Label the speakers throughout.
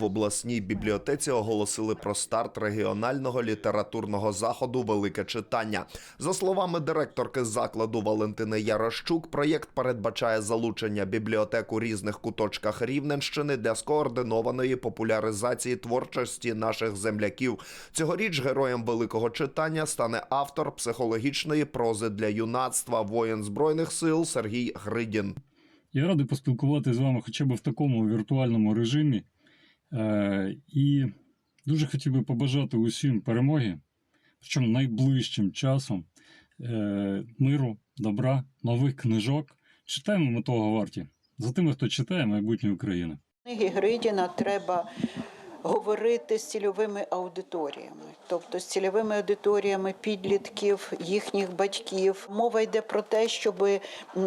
Speaker 1: В обласній бібліотеці оголосили про старт регіонального літературного заходу Велике читання. За словами директорки закладу Валентини Ярощук, проєкт передбачає залучення бібліотек у різних куточках Рівненщини для скоординованої популяризації творчості наших земляків. Цьогоріч героєм великого читання стане автор психологічної прози для юнацтва воїн збройних сил Сергій Гридін.
Speaker 2: Я радий поспілкуватися з вами хоча б в такому віртуальному режимі. Е, і дуже хотів би побажати усім перемоги, причому найближчим часом, е, миру, добра, нових книжок. Читаємо ми того варті. За тими, хто читає майбутнє України.
Speaker 3: Книги Гридіна треба говорити з цільовими аудиторіями, тобто з цільовими аудиторіями підлітків, їхніх батьків. Мова йде про те, щоб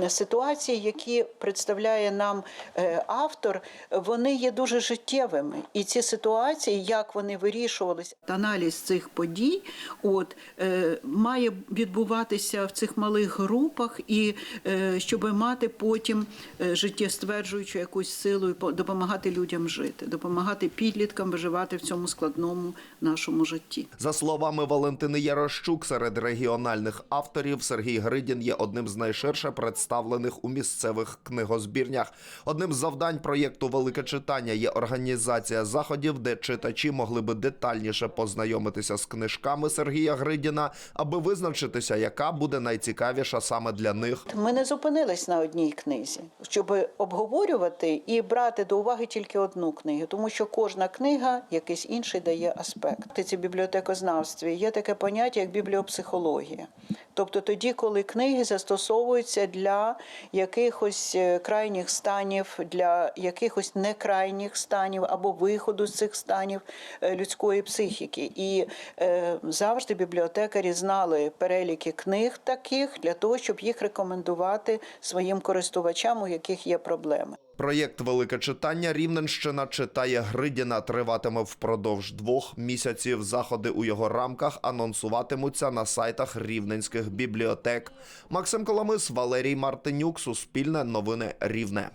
Speaker 3: ситуації, які представляє нам е, автор, вони є дуже життєвими. І ці ситуації, як вони вирішувалися, аналіз цих подій, от е, має відбуватися в цих малих групах, і е, щоб мати потім життєстверджуючу якусь силу і по- допомагати людям жити, допомагати підліткам виживати в цьому складному нашому житті.
Speaker 1: За словами Валентини Ярощук, серед регіональних авторів Сергій Гридін є одним з найширше представлених у місцевих книгозбірнях. Одним з завдань проєкту Велике читання є організація заходів, де читачі могли би детальніше познайомитися з книжками Сергія Гридіна, аби визначитися, яка буде найцікавіша саме для них.
Speaker 3: Ми не зупинились на одній книзі, щоб обговорювати і брати до уваги тільки одну книгу, тому що кожна книга якийсь інший дає аспект. Ці бібліотекознавстві є таке поняття як бібліопсихологія. Тобто тоді, коли книги застосовуються для якихось е, крайніх станів, для якихось некрайніх станів або виходу з цих станів е, людської психіки. І е, завжди бібліотекарі знали переліки книг таких для того, щоб їх рекомендувати своїм користувачам, у яких є проблеми.
Speaker 1: Проєкт Велике читання Рівненщина читає Гридіна триватиме впродовж двох місяців. Заходи у його рамках анонсуватимуться на сайтах рівненських бібліотек. Максим Коломис, Валерій Мартинюк, Суспільне новини Рівне.